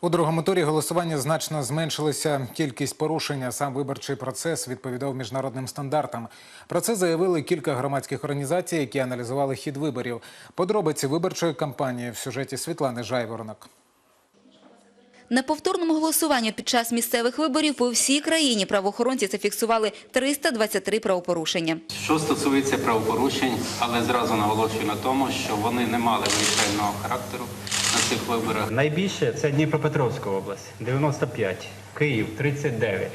У другому турі голосування значно зменшилася кількість порушень, а сам виборчий процес відповідав міжнародним стандартам. Про це заявили кілька громадських організацій, які аналізували хід виборів. Подробиці виборчої кампанії в сюжеті Світлани Жайворонок. На повторному голосуванні під час місцевих виборів по всій країні правоохоронці зафіксували 323 правопорушення. Що стосується правопорушень, але зразу наголошую на тому, що вони не мали вирішального характеру на цих виборах. Найбільше це Дніпропетровська область 95, Київ 39,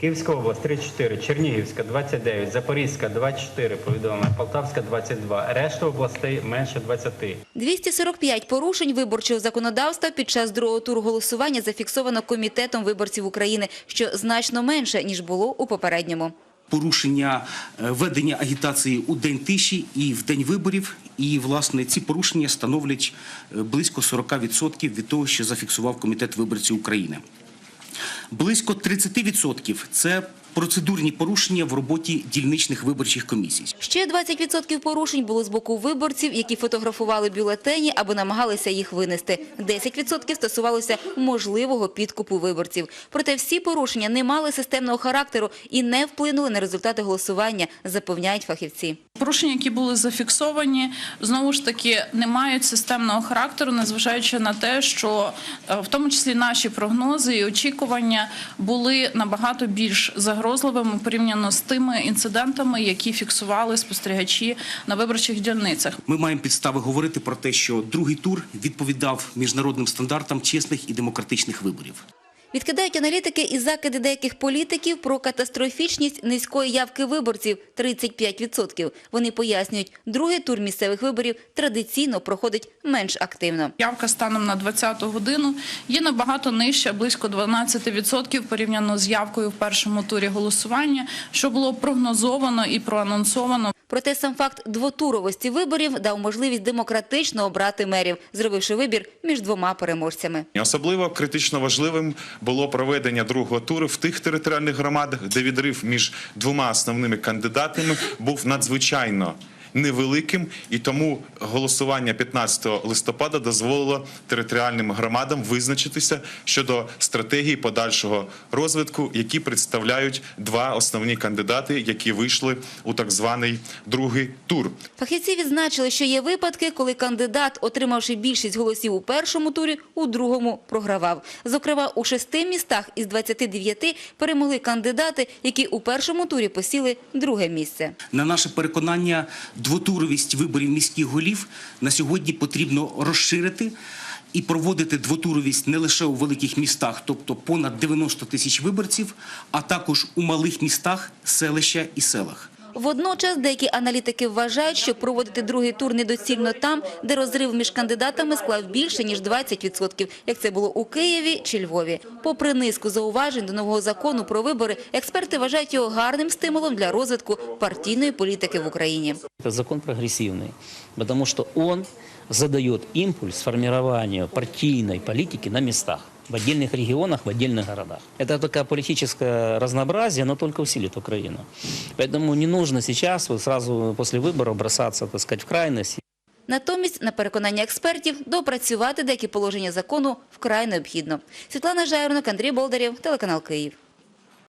Київська область 34, Чернігівська 29, Запорізька 24, повідомлено, Полтавська 22, решта областей менше 20. 245 порушень виборчого законодавства під час другого туру голосування зафіксовано Комітетом виборців України, що значно менше, ніж було у попередньому. Порушення е, ведення агітації у день тиші і в день виборів. І власне ці порушення становлять е, близько 40% від того, що зафіксував комітет виборців України. Близько 30% – це процедурні порушення в роботі дільничних виборчих комісій. Ще 20% порушень було з боку виборців, які фотографували бюлетені або намагалися їх винести. 10% стосувалося можливого підкупу виборців. Проте всі порушення не мали системного характеру і не вплинули на результати голосування, запевняють фахівці. Порушення, які були зафіксовані, знову ж таки не мають системного характеру, незважаючи на те, що е, в тому числі наші прогнози і очікування були набагато більш загрозливими порівняно з тими інцидентами, які фіксували спостерігачі на виборчих дільницях. Ми маємо підстави говорити про те, що другий тур відповідав міжнародним стандартам чесних і демократичних виборів. Відкидають аналітики і закиди деяких політиків про катастрофічність низької явки виборців – 35%. Вони пояснюють, другий тур місцевих виборів традиційно проходить менш активно. Явка станом на 20-ту годину є набагато нижча, близько 12% порівняно з явкою в першому турі голосування, що було прогнозовано і проанонсовано. Проте сам факт двотуровості виборів дав можливість демократично обрати мерів, зробивши вибір між двома переможцями. Особливо критично важливим було проведення другого туру в тих територіальних громадах, де відрив між двома основними кандидатами був надзвичайно невеликим, і тому голосування 15 листопада дозволило територіальним громадам визначитися щодо стратегії подальшого розвитку, які представляють два основні кандидати, які вийшли у так званий другий тур. Фахівці відзначили, що є випадки, коли кандидат, отримавши більшість голосів у першому турі, у другому програвав. Зокрема, у шести містах із 29 перемогли кандидати, які у першому турі посіли друге місце. На наше переконання, двотуровість виборів міських голів на сьогодні потрібно розширити і проводити двотуровість не лише у великих містах, тобто понад 90 тисяч виборців, а також у малих містах, селища і селах. Водночас деякі аналітики вважають, що проводити другий тур недоцільно там, де розрив між кандидатами склав більше, ніж 20%, як це було у Києві чи Львові. Попри низку зауважень до нового закону про вибори, експерти вважають його гарним стимулом для розвитку партійної політики в Україні. Закон прогрессивный, потому что он задает импульс формированию партийной политики на местах, в отдельных регионах, в отдельных городах. Это такое политическое разнообразие, но только усилит Украину. Поэтому не нужно сейчас вот сразу после выборов бросаться, так сказать, в крайность Натомість, на переконання експертів, допрацювати деякі положення закону вкрай необхідно. Світлана Жайронок, Андрій Болдарєв, телеканал Київ.